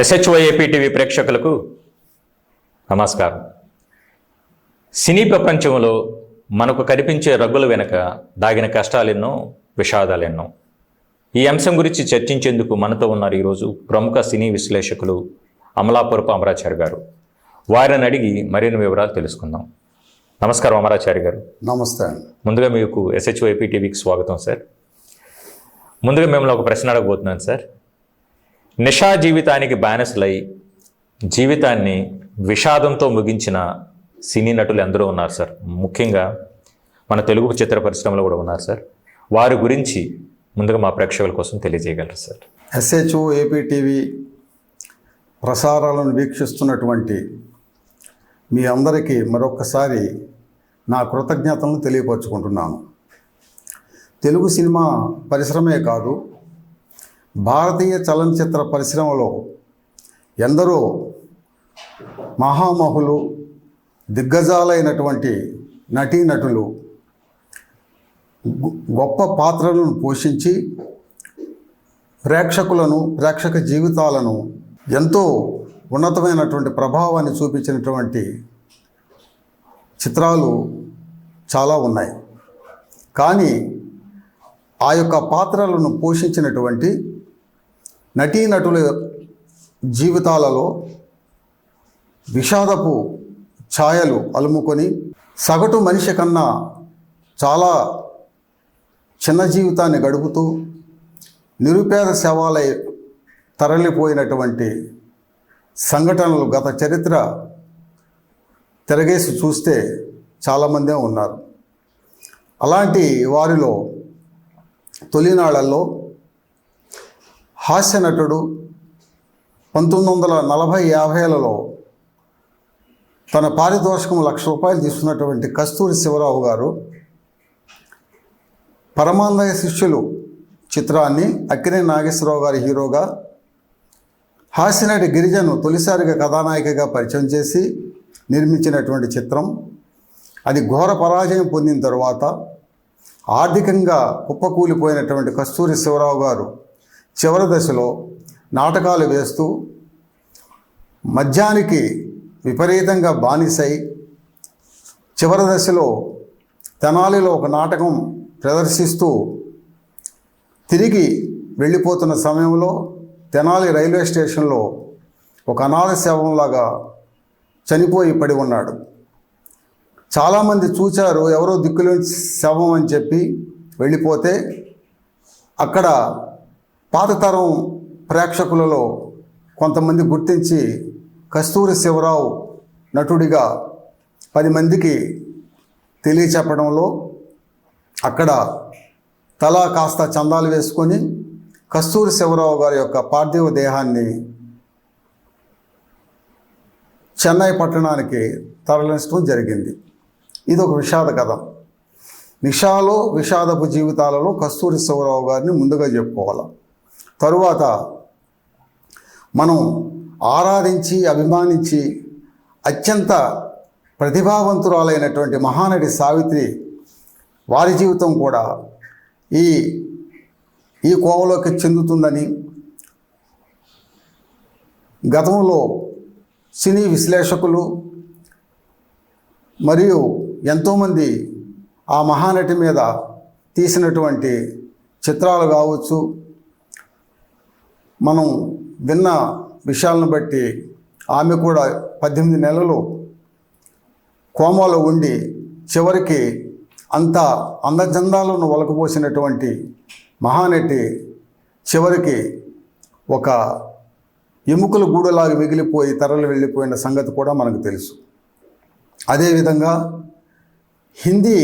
ఎస్హెచ్ఓఏపీ TV ప్రేక్షకులకు నమస్కారం. సినీ ప్రపంచంలో మనకు కనిపించే రగ్గుల వెనుక దాగిన కష్టాలెన్నో విషాదాలెన్నో. ఈ అంశం గురించి చర్చించేందుకు మనతో ఉన్నారు ఈరోజు ప్రముఖ సినీ విశ్లేషకులు అమలాపురపు అమరాచారి గారు. వారిని అడిగి మరిన్ని వివరాలు తెలుసుకుందాం. నమస్కారం అమరాచారి గారు. నమస్తే ముందుగా మీకు ఎస్హెచ్ఓఏపీ టీవీకి స్వాగతం సార్. ముందుగా మిమ్మల్ని ఒక ప్రశ్న అడగబోతున్నాను సార్. నిషా జీవితానికి బానిసలై జీవితాన్ని విషాదంతో ముగించిన సినీ నటులు ఎందరో ఉన్నారు సార్. ముఖ్యంగా మన తెలుగు చిత్ర పరిశ్రమలో కూడా ఉన్నారు సార్. వారి గురించి ముందుగా మా ప్రేక్షకుల కోసం తెలియజేయగలరు సార్. ఎస్హెచ్ఓ ఏపీ టీవీ ప్రసారాలను వీక్షిస్తున్నటువంటి మీ అందరికీ మరొకసారి నా కృతజ్ఞతలను తెలియపరుచుకుంటున్నాను. తెలుగు సినిమా పరిశ్రమే కాదు భారతీయ చలనచిత్ర పరిశ్రమలో ఎందరో మహామహులు దిగ్గజాలైనటువంటి నటీనటులు గొప్ప పాత్రలను పోషించి ప్రేక్షకులను ప్రేక్షక జీవితాలను ఎంతో ఉన్నతమైనటువంటి ప్రభావాన్ని చూపించినటువంటి చిత్రాలు చాలా ఉన్నాయి. కానీ ఆ యొక్క పాత్రలను పోషించినటువంటి నటీనటుల జీవితాలలో విషాదపు ఛాయలు అలుముకొని సగటు మనిషి కన్నా చాలా చిన్న జీవితాన్ని గడుపుతూ నిరుపేద శవాలై తరలిపోయినటువంటి సంఘటనలు గత చరిత్ర తిరగేసి చూస్తే చాలామందే ఉన్నారు. అలాంటి వారిలో తొలినాళ్ళలో హాస్య నటుడు పంతొమ్మిది వందల నలభై యాభైలలో తన పారితోషికం లక్ష రూపాయలు తీసుకున్నటువంటి కస్తూరి శివరావు గారు పరమాందయ శిష్యులు చిత్రాన్ని అక్కినే నాగేశ్వరరావు గారి హీరోగా హాస్యనటి గిరిజను తొలిసారిగా కథానాయికగా పరిచయం చేసి నిర్మించినటువంటి చిత్రం. అది ఘోర పరాజయం పొందిన తరువాత ఆర్థికంగా కుప్పకూలిపోయినటువంటి కస్తూరి శివరావు గారు చివరి దశలో నాటకాలు వేస్తూ మద్యానికి విపరీతంగా బానిసై చివరి దశలో తెనాలిలో ఒక నాటకం ప్రదర్శిస్తూ తిరిగి వెళ్ళిపోతున్న సమయంలో తెనాలి రైల్వే స్టేషన్లో ఒక అనాథ శవంలాగా చనిపోయి పడి ఉన్నాడు. చాలామంది చూచారు ఎవరో దిక్కులేని శవం అని చెప్పి వెళ్ళిపోతే అక్కడ పాత తరం ప్రేక్షకులలో కొంతమంది గుర్తించి కస్తూరి శివరావు నటుడిగా పది మందికి తెలియచెప్పడంలో అక్కడ తలా కాస్త చందాలు వేసుకొని కస్తూరి శివరావు గారి యొక్క పార్థివ దేహాన్ని చెన్నై పట్టణానికి తరలించడం జరిగింది. ఇది ఒక విషాద కథ. నిషాలో విషాదపు జీవితాలలో కస్తూరి శివరావు గారిని ముందుగా చెప్పుకోవాలి? తరువాత మనం ఆరాధించి అభిమానించి అత్యంత ప్రతిభావంతురాలైనటువంటి మహానటి సావిత్రి వారి జీవితం కూడా ఈ ఈ కోవలోకి చెందుతుందని గతంలో సినీ విశ్లేషకులు మరియు ఎంతోమంది ఆ మహానటి మీద తీసినటువంటి చిత్రాలు కావచ్చు మనం విన్న విషయాలను బట్టి ఆమె కూడా పద్దెనిమిది నెలలు కోమాలో ఉండి చివరికి అంత అందచందాలను ఒలకబోసినటువంటి మహానటి చివరికి ఒక ఎముకల గూడులాగా మిగిలిపోయి తరలి వెళ్ళిపోయిన సంగతి కూడా మనకు తెలుసు. అదేవిధంగా హిందీ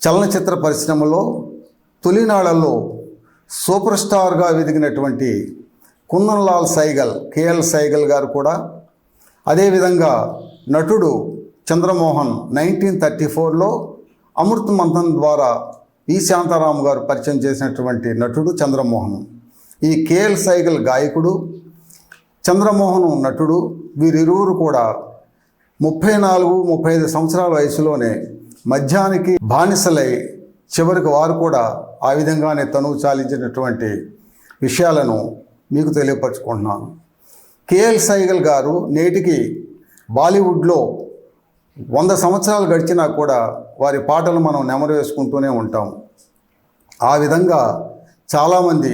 చలనచిత్ర పరిశ్రమలో తొలినాళ్ళలో సూపర్ స్టార్గా వెదిగినటువంటి కుందన్లాల్ సైగల్ కేఎల్ సైగల్ గారు కూడా అదేవిధంగా నటుడు చంద్రమోహన్ నైన్టీన్ థర్టీ ఫోర్లో అమృత్ మంథన్ ద్వారా ఈ శాంతారాం గారు పరిచయం చేసినటువంటి నటుడు చంద్రమోహన్. ఈ కేఎల్ సైగల్ గాయకుడు చంద్రమోహన్ నటుడు వీరిరువురు కూడా ముప్పై నాలుగు ముప్పై ఐదు సంవత్సరాల వయసులోనే మద్యానికి బానిసలై చివరికి వారు కూడా ఆ విధంగానే తనువు చాలించినటువంటి విషయాలను మీకు తెలియపరచుకుంటున్నాను. కేఎల్ సైగల్ గారు నేటికి బాలీవుడ్లో వంద సంవత్సరాలు గడిచినా కూడా వారి పాటలు మనం నెమరు వేసుకుంటూనే ఉంటాం. ఆ విధంగా చాలామంది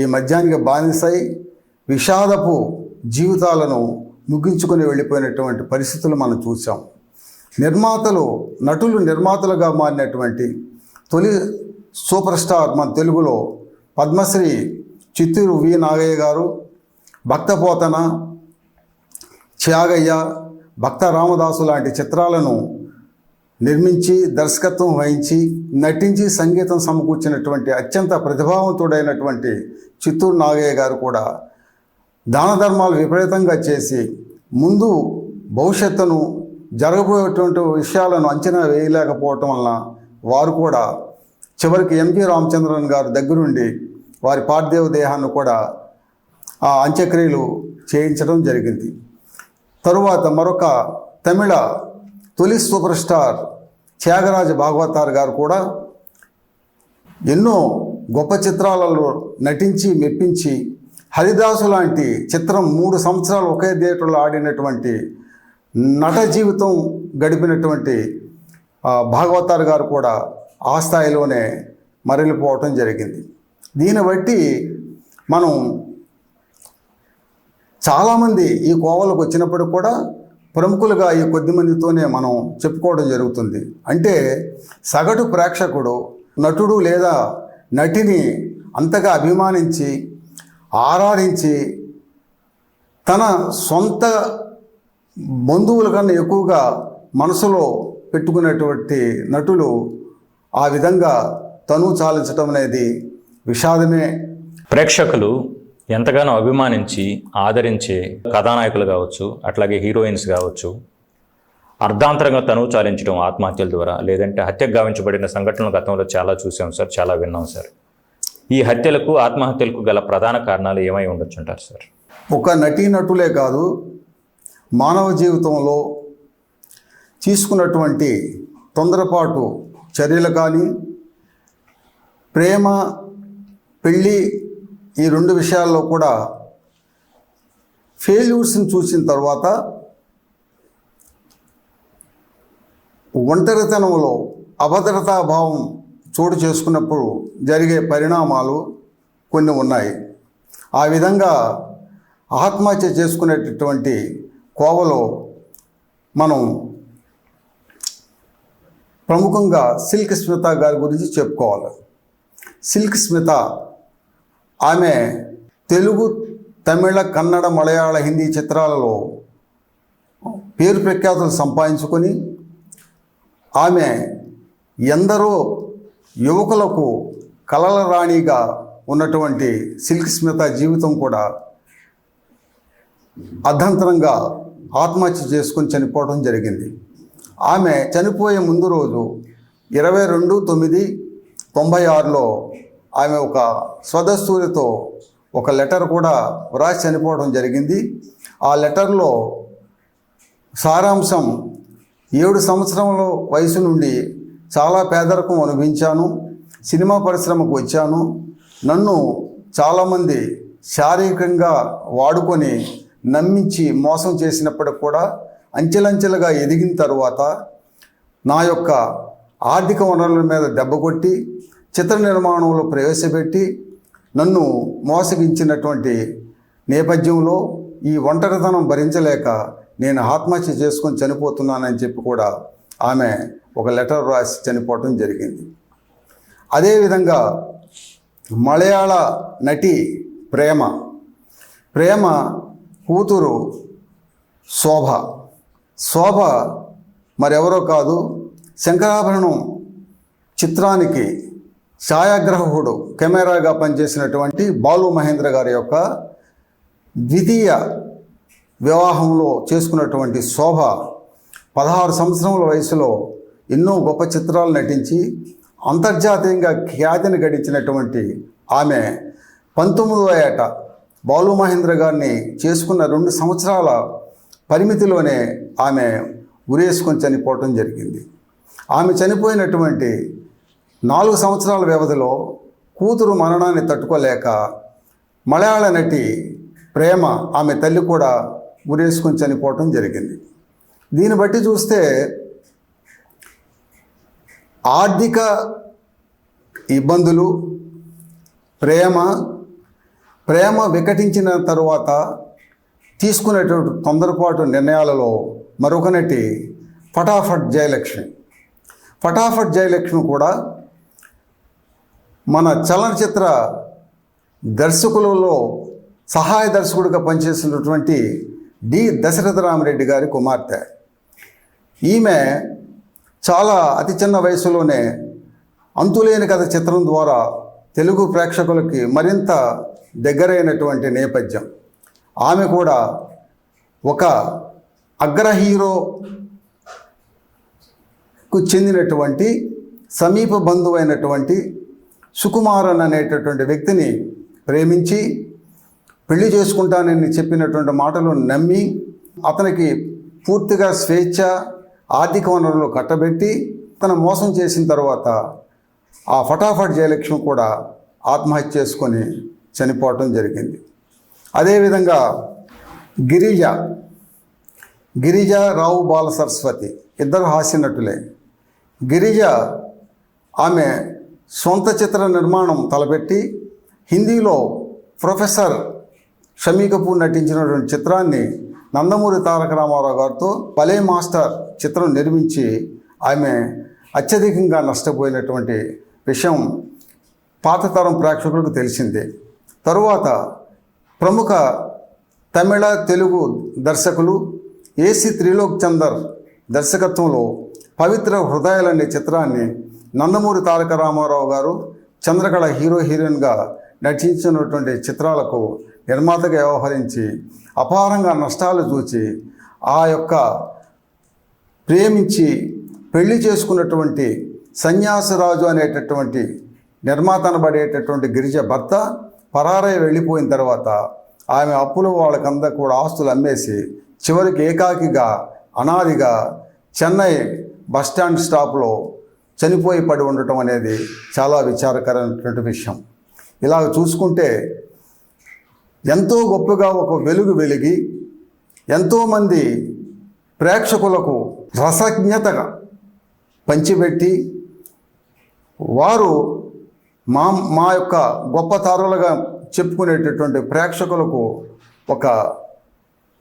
ఈ మద్యానికి బానిసై విషాదపు జీవితాలను ముగించుకొని వెళ్ళిపోయినటువంటి పరిస్థితులు మనం చూసాం నిర్మాతలు నటులు నిర్మాతలుగా మారినటువంటి తొలి సూపర్ స్టార్ మన తెలుగులో పద్మశ్రీ చిత్తూరు వి నాగయ్య గారు భక్తపోతన త్యాగయ్య భక్త రామదాసు లాంటి చిత్రాలను నిర్మించి దర్శకత్వం వహించి నటించి సంగీతం సమకూర్చినటువంటి అత్యంత ప్రతిభావంతుడైనటువంటి చిత్తూరు నాగయ్య గారు కూడా దాన ధర్మాలు విపరీతంగా చేసి ముందు భవిష్యత్తును జరగబోయేటువంటి విషయాలను అంచనా వేయలేకపోవటం వలన వారు కూడా చివరికి ఎంజి రామచంద్రన్ గారి దగ్గరుండి వారి పార్థివ దేహాన్ని కూడా ఆ అంత్యక్రియలు చేయించడం జరిగింది. తరువాత మరొక తమిళ తొలి సూపర్ స్టార్ త్యాగరాజ భాగవతార్ గారు కూడా ఎన్నో గొప్ప చిత్రాలలో నటించి మెప్పించి హరిదాసు లాంటి చిత్రం మూడు సంవత్సరాలు ఒకే థియేటర్లో ఆడినటువంటి నట జీవితం గడిపినటువంటి భాగవతార్ గారు కూడా ఆ స్థాయిలోనే మరలిపోవటం జరిగింది. దీన్ని బట్టి మనం చాలామంది ఈ కోవలకు వచ్చినప్పుడు కూడా ప్రముఖులుగా ఈ కొద్ది మందితోనే మనం చెప్పుకోవడం జరుగుతుంది. అంటే సగటు ప్రేక్షకుడు నటుడు లేదా నటిని అంతగా అభిమానించి ఆరాధించి తన సొంత బంధువుల కన్నా ఎక్కువగా మనసులో పెట్టుకునేటువంటి నటులు ఆ విధంగా తను చాలించడం అనేది విషాదమే. ప్రేక్షకులు ఎంతగానో అభిమానించి ఆదరించే కథానాయకులు కావచ్చు అట్లాగే హీరోయిన్స్ కావచ్చు అర్ధాంతరంగా తనువు చాలించడం ఆత్మహత్యల ద్వారా లేదంటే హత్యకు గావించబడిన సంఘటనలు గతంలో చాలా చూసాం సార్ చాలా విన్నాం సార్. ఈ హత్యలకు ఆత్మహత్యలకు గల ప్రధాన కారణాలు ఏమై ఉండొచ్చు అంటారు సార్? ఒక నటీనటులే కాదు మానవ జీవితంలో తీసుకున్నటువంటి తొందరపాటు చర్యలు కానీ ప్రేమ పెళ్ళి ఈ రెండు విషయాల్లో కూడా ఫెయిల్యూర్స్ని చూసిన తర్వాత ఒంటరితనంలో అభద్రతా భావం చోటు చేసుకున్నప్పుడు జరిగే పరిణామాలు కొన్ని ఉన్నాయి. ఆ విధంగా ఆత్మహత్య చేసుకునేటటువంటి కోవలో మనం ప్రముఖంగా సిల్క్ స్మిత గారి గురించి చెప్పుకోవాలి. సిల్క్ స్మిత ఆమె తెలుగు తమిళ కన్నడ మలయాళ హిందీ చిత్రాలలో పేరు ప్రఖ్యాతులు సంపాదించుకొని ఆమె ఎందరో యువకులకు కలల రాణిగా ఉన్నటువంటి సిల్క్ స్మిత జీవితం కూడా అర్ధంతరంగా ఆత్మహత్య చేసుకొని చనిపోవడం జరిగింది. ఆమె చనిపోయే ముందు రోజు ఇరవై రెండు తొమ్మిది తొంభై ఆరులో ఆమె ఒక స్వదస్తూరితో ఒక లెటర్ కూడా వ్రాసి చనిపోవడం జరిగింది. ఆ లెటర్లో సారాంశం ఏడు సంవత్సరముల వయసు నుండి చాలా పేదరికం అనుభవించాను సినిమా పరిశ్రమకు వచ్చాను నన్ను చాలామంది శారీరకంగా వాడుకొని నమ్మించి మోసం చేసినప్పటికి కూడా అంచెలంచెలుగా ఎదిగిన తరువాత నా యొక్క ఆర్థిక వనరుల మీద దెబ్బ కొట్టి చిత్ర నిర్మాణంలో ప్రవేశపెట్టి నన్ను మోసగించినటువంటి నేపథ్యంలో ఈ ఒంటరితనం భరించలేక నేను ఆత్మహత్య చేసుకొని చనిపోతున్నానని చెప్పి కూడా ఆమె ఒక లెటర్ రాసి చనిపోవటం జరిగింది. అదేవిధంగా మలయాళ నటి ప్రేమ ప్రేమ కూతురు శోభ శోభ మరెవరో కాదు. శంకరాభరణం చిత్రానికి ఛాయాగ్రాహకుడు కెమెరాగా పనిచేసినటువంటి బాలు మహేంద్ర గారి యొక్క ద్వితీయ వివాహంలో చేసుకున్నటువంటి శోభ పదహారు సంవత్సరముల వయసులో ఎన్నో గొప్ప చిత్రాలు నటించి అంతర్జాతీయంగా ఖ్యాతిని గడించినటువంటి ఆమె పంతొమ్మిదవ ఏట బాలు మహేంద్ర గారిని చేసుకున్న రెండు సంవత్సరాల పరిమితిలోనే ఆమె ఉరేసుకొని చనిపోవటం జరిగింది. ఆమె చనిపోయినటువంటి నాలుగు సంవత్సరాల వ్యవధిలో కూతురు మరణాన్ని తట్టుకోలేక మలయాళ నటి ప్రేమ ఆమె తల్లి కూడా ఉరేసుకొని చనిపోవటం జరిగింది. దీన్ని బట్టి చూస్తే ఆర్థిక ఇబ్బందులు ప్రేమ ప్రేమ వికటించిన తరువాత తీసుకునేటువంటి తొందరపాటు నిర్ణయాలలో మరొక నటి ఫటాఫట్ జయలక్ష్మి. ఫటాఫట్ జయలక్ష్మి కూడా మన చలనచిత్ర దర్శకులలో సహాయ దర్శకుడిగా పనిచేసినటువంటి డి దశరథ రామరెడ్డి గారి కుమార్తె. ఈమె చాలా అతి చిన్న వయసులోనే అంతులేని కథ చిత్రం ద్వారా తెలుగు ప్రేక్షకులకి మరింత దగ్గరైనటువంటి నేపథ్యం. ఆమె కూడా ఒక అగ్ర హీరోకు చెందినటువంటి సమీప బంధువైనటువంటి సుకుమారన్ అనేటటువంటి వ్యక్తిని ప్రేమించి పెళ్ళి చేసుకుంటానని చెప్పినటువంటి మాటలు నమ్మి అతనికి పూర్తిగా స్వేచ్ఛ ఆర్థిక వనరులు కట్టబెట్టి తన మోసం చేసిన తర్వాత ఆ ఫటాఫట్ జయలక్ష్మి కూడా ఆత్మహత్య చేసుకొని చనిపోవటం జరిగింది. అదేవిధంగా గిరిజ గిరిజ రావు బాల సరస్వతి ఇద్దరు హాస్యనటులే. గిరిజ ఆమె సొంత చిత్ర నిర్మాణం తలపెట్టి హిందీలో ప్రొఫెసర్ షమీ కపూర్ నటించినటువంటి చిత్రాన్ని నందమూరి తారక రామారావు గారితో పలే మాస్టర్ చిత్రం నిర్మించి ఆమె అత్యధికంగా నష్టపోయినటువంటి విషయం పాత తరం ప్రేక్షకులకు తెలిసిందే. తరువాత ప్రముఖ తమిళ తెలుగు దర్శకులు ఏసి త్రిలోక్ చందర్ దర్శకత్వంలో పవిత్ర హృదయాలనే చిత్రాన్ని నందమూరి తారక రామారావు గారు చంద్రకళ హీరో హీరోయిన్గా నటించినటువంటి చిత్రాలకు నిర్మాతగా వ్యవహరించి అపారంగా నష్టాలు చూచి ఆ యొక్క ప్రేమించి పెళ్ళి చేసుకున్నటువంటి సన్యాసరాజు అనేటటువంటి నిర్మాత పడేటటువంటి గిరిజ భర్త పరారై వెళ్ళిపోయిన తర్వాత ఆమె అప్పులు వాళ్ళకంతా కూడా ఆస్తులు అమ్మేసి చివరికి ఏకాకిగా అనాదిగా చెన్నై బస్టాండ్ స్టాప్లో చనిపోయి పడి ఉండటం అనేది చాలా విచారకరమైనటువంటి విషయం. ఇలాగ చూసుకుంటే ఎంతో గొప్పగా ఒక వెలుగు వెలిగి ఎంతోమంది ప్రేక్షకులకు రసజ్ఞతగా పంచిపెట్టి వారు మా మా యొక్క గొప్ప తారులుగా చెప్పుకునేటటువంటి ప్రేక్షకులకు ఒక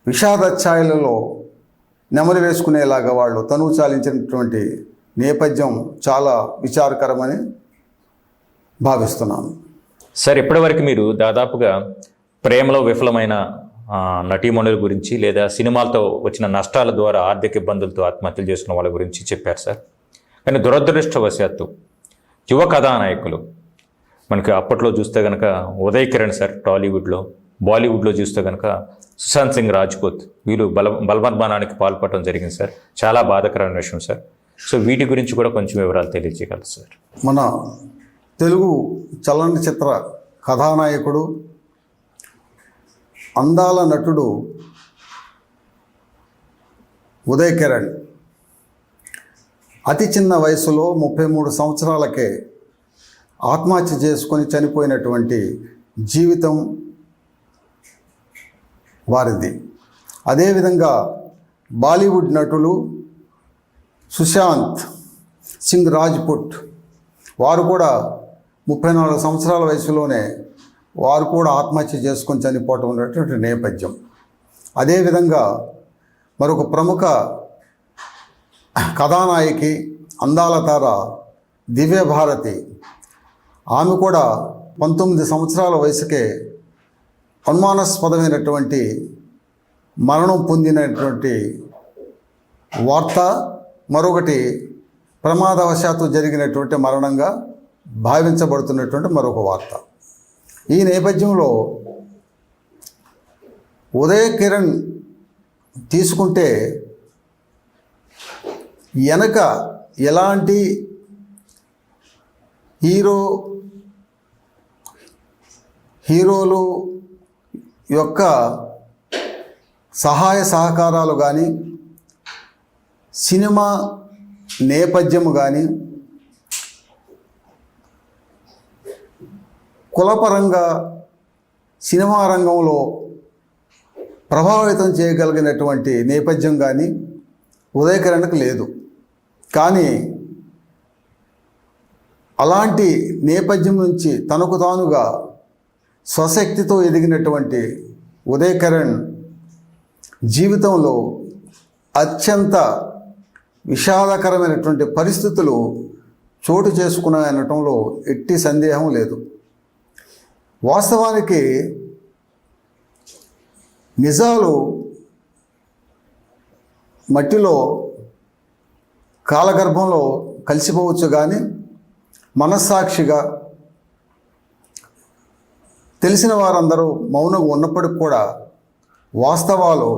విషాద ఛాయలలో నెమరు వేసుకునేలాగా వాళ్ళు తనువు చాలించినటువంటి నేపథ్యం చాలా విచారకరమని భావిస్తున్నాను. సార్ ఇప్పటివరకు మీరు దాదాపుగా ప్రేమలో విఫలమైన నటీమణుల గురించి లేదా సినిమాలతో వచ్చిన నష్టాల ద్వారా ఆర్థిక ఇబ్బందులతో ఆత్మహత్యలు చేసుకున్న వాళ్ళ గురించి చెప్పారు సార్. కానీ దురదృష్టవశాత్తు యువ కథానాయకులు మనకి అప్పట్లో చూస్తే కనుక ఉదయ్ కిరణ్ సార్ టాలీవుడ్లో బాలీవుడ్లో చూస్తే కనుక సుశాంత్ సింగ్ రాజ్పూత్ వీళ్ళు బల బలవన్మానానికి పాల్పడటం జరిగింది సార్. చాలా బాధకరమైన విషయం సార్. సో వీటి గురించి కూడా కొంచెం వివరాలు తెలియజేయగలరు సార్. మన తెలుగు చలనచిత్ర కథానాయకుడు అందాల నటుడు ఉదయ్ కిరణ్ అతి చిన్న వయసులో ముప్పై మూడు సంవత్సరాలకే ఆత్మహత్య చేసుకొని చనిపోయినటువంటి జీవితం వారిది. అదేవిధంగా బాలీవుడ్ నటులు సుశాంత్ సింగ్ రాజ్పుట్ వారు కూడా ముప్పై నాలుగు సంవత్సరాల వయసులోనే వారు కూడా ఆత్మహత్య చేసుకొని చనిపోవటం ఉన్నటువంటి నేపథ్యం. అదేవిధంగా మరొక ప్రముఖ కథానాయకి అందాల తార దివ్య భారతి ఆమె కూడా పంతొమ్మిది సంవత్సరాల వయసుకే అనుమానాస్పదమైనటువంటి మరణం పొందినటువంటి వార్త మరొకటి ప్రమాదవశాత్తు జరిగినటువంటి మరణంగా భావించబడుతున్నటువంటి మరొక వార్త. ఈ నేపథ్యంలో ఉదయ కిరణ్ తీసుకుంటే వెనక ఎలాంటి హీరో హీరోలు యొక్క సహాయ సహకారాలు కానీ సినిమా నేపథ్యము కానీ కులపరంగా సినిమా రంగంలో ప్రభావితం చేయగలిగినటువంటి నేపథ్యం కానీ ఉదయకరణకు లేదు. కానీ అలాంటి నేపథ్యం నుంచి తనకు తానుగా స్వశక్తితో ఎదిగినటువంటి ఉదయకరణ్ జీవితంలో అత్యంత విషాదకరమైనటువంటి పరిస్థితులు చోటు చేసుకున్నాయనటంలో ఎట్టి సందేహం లేదు. వాస్తవానికి నిజాలు మట్టిలో కాలగర్భంలో కలిసిపోవచ్చు కానీ మనస్సాక్షిగా తెలిసిన వారందరూ మౌనంగా ఉన్నప్పటికి కూడా వాస్తవాలు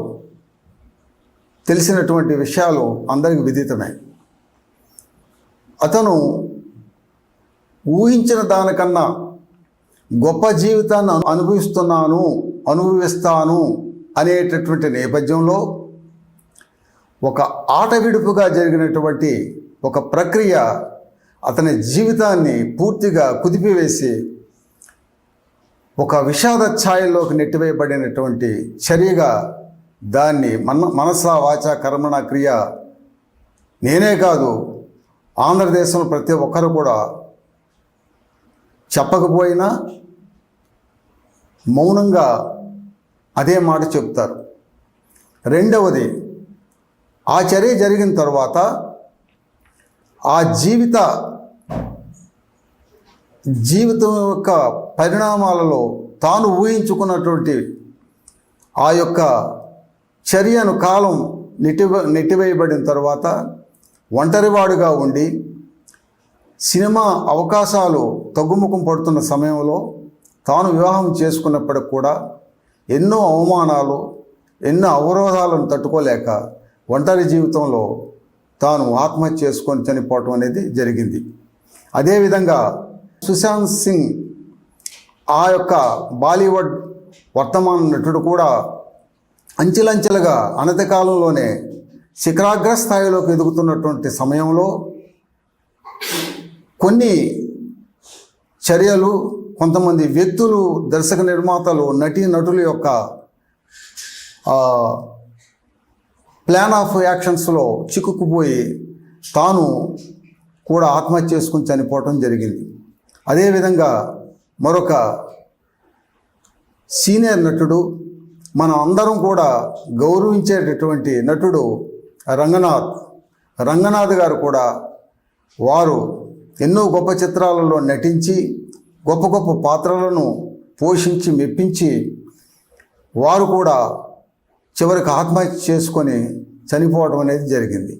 తెలిసినటువంటి విషయాలు అందరికి విదితమే. అతను ఊహించిన దానికన్నా గొప్ప జీవితాన్ని అనుభవిస్తున్నాను అనుభవిస్తాను అనేటటువంటి నేపథ్యంలో ఒక ఆట విడుపుగా జరిగినటువంటి ఒక ప్రక్రియ అతని జీవితాన్ని పూర్తిగా కుదిపివేసి ఒక విషాద ఛాయల్లోకి నెట్టివేయబడినటువంటి చర్యగా దాన్ని మన మనస వాచ కర్మణ క్రియ నేనే కాదు ఆంధ్రదేశంలో ప్రతి ఒక్కరు కూడా చెప్పకపోయినా మౌనంగా అదే మాట చెప్తారు. రెండవది ఆ చర్య జరిగిన తర్వాత ఆ జీవిత జీవితం యొక్క పరిణామాలలో తాను ఊహించుకున్నటువంటి ఆ యొక్క చర్యను కాలం నెట్టివ నెట్టివేయబడిన తర్వాత ఒంటరివాడుగా ఉండి సినిమా అవకాశాలు తగ్గుముఖం పడుతున్న సమయంలో తాను వివాహం చేసుకున్నప్పటికి కూడా ఎన్నో అవమానాలు ఎన్నో అవరోధాలను తట్టుకోలేక ఒంటరి జీవితంలో తాను ఆత్మహత్య చేసుకొని చనిపోవటం అనేది జరిగింది. అదేవిధంగా సుశాంత్ సింగ్ ఆ యొక్క బాలీవుడ్ వర్తమాన నటుడు కూడా అంచెలంచెలుగా అనతి కాలంలోనే శిఖరాగ్ర స్థాయిలోకి ఎదుగుతున్నటువంటి సమయంలో కొన్ని చర్యలు కొంతమంది వ్యక్తులు దర్శక నిర్మాతలు నటీ నటుల యొక్క ప్లాన్ ఆఫ్ యాక్షన్స్లో చిక్కుకుపోయి తాను కూడా ఆత్మహత్య చేసుకుని చనిపోవటం జరిగింది. అదేవిధంగా మరొక సీనియర్ నటుడు మనం అందరం కూడా గౌరవించేటటువంటి నటుడు రంగనాథ్. రంగనాథ్ గారు కూడా వారు ఎన్నో గొప్ప చిత్రాలలో నటించి గొప్ప గొప్ప పాత్రలను పోషించి మెప్పించి వారు కూడా చివరికి ఆత్మహత్య చేసుకొని చనిపోవడం అనేది జరిగింది.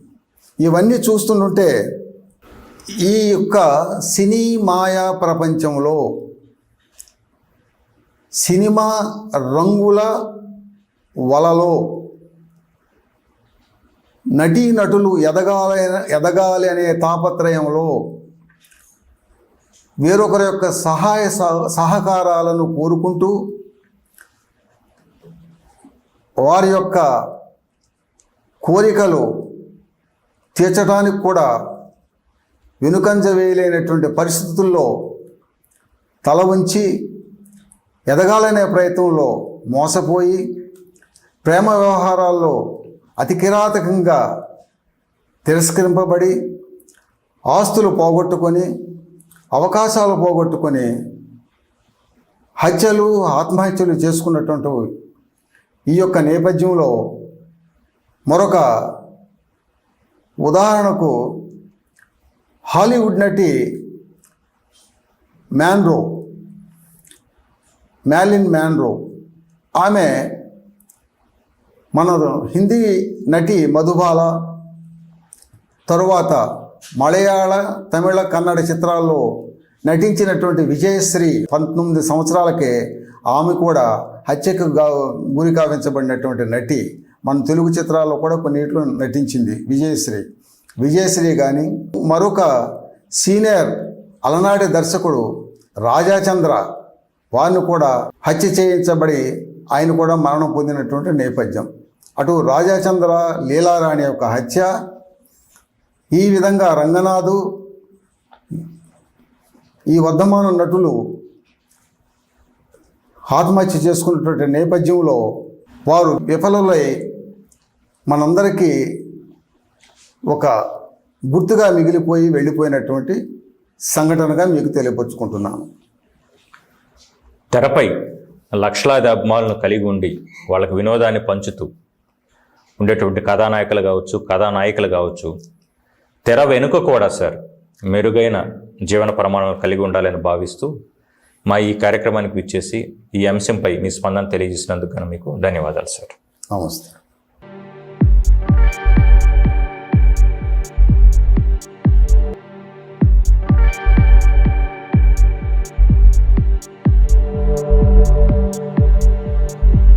ఇవన్నీ చూస్తుంటే ఈ యొక్క సినీ మాయా ప్రపంచంలో సినిమా రంగుల వలలో నటీనటులు ఎదగాలి ఎదగాలి అనే తాపత్రయంలో వేరొకరి యొక్క సహాయ సహకారాలను కోరుకుంటూ వారి యొక్క కోరికలు తీర్చడానికి కూడా వెనుకంజ వేయలేనటువంటి పరిస్థితుల్లో తల ఉంచి ఎదగాలనే ప్రయత్నంలో మోసపోయి ప్రేమ వ్యవహారాల్లో అతి కిరాతకంగా తిరస్కరింపబడి ఆస్తులు పోగొట్టుకొని అవకాశాలు పోగొట్టుకొని హత్యలు ఆత్మహత్యలు చేసుకున్నటువంటి ఈ యొక్క నేపథ్యంలో మరొక ఉదాహరణకు హాలీవుడ్ నటి మ్యాన్రో మ్యాలిన్ మ్యాన్రో. ఆమె మన హిందీ నటి మధుబాల తరువాత మలయాళ తమిళ కన్నడ చిత్రాల్లో నటించినటువంటి విజయశ్రీ పంతొమ్మిది సంవత్సరాలకే ఆమె కూడా హత్యకు గా గురి కావించబడినటువంటి నటి మన తెలుగు చిత్రాల్లో కూడా కొన్నిట్లో నటించింది విజయశ్రీ. విజయశ్రీ కానీ మరొక సీనియర్ అలనాటి దర్శకుడు రాజాచంద్ర వారిని కూడా హత్య చేయించబడి ఆయన కూడా మరణం పొందినటువంటి నేపథ్యం. అటు రాజాచంద్ర లీలారాణి యొక్క హత్య ఈ విధంగా రంగనాథు ఈ వర్ధమాన నటులు ఆత్మహత్య చేసుకున్నటువంటి నేపథ్యంలో వారు విఫలులై మనందరికీ ఒక గుర్తుగా మిగిలిపోయి వెళ్ళిపోయినటువంటి సంఘటనగా మీకు తెలియపరుచుకుంటున్నాను. తెరపై లక్షలాది అభిమానులను కలిగి ఉండి వాళ్ళకి వినోదాన్ని పంచుతూ ఉండేటువంటి కథానాయకులు కావచ్చు కథానాయకులు కావచ్చు తెర వెనుక కూడా సార్ మెరుగైన జీవన ప్రమాణాలు కలిగి ఉండాలని భావిస్తూ మా ఈ కార్యక్రమానికి విచ్చేసి ఈ అంశంపై మీ స్పందన తెలియజేసినందుకు మీకు ధన్యవాదాలు సార్. నమస్తే.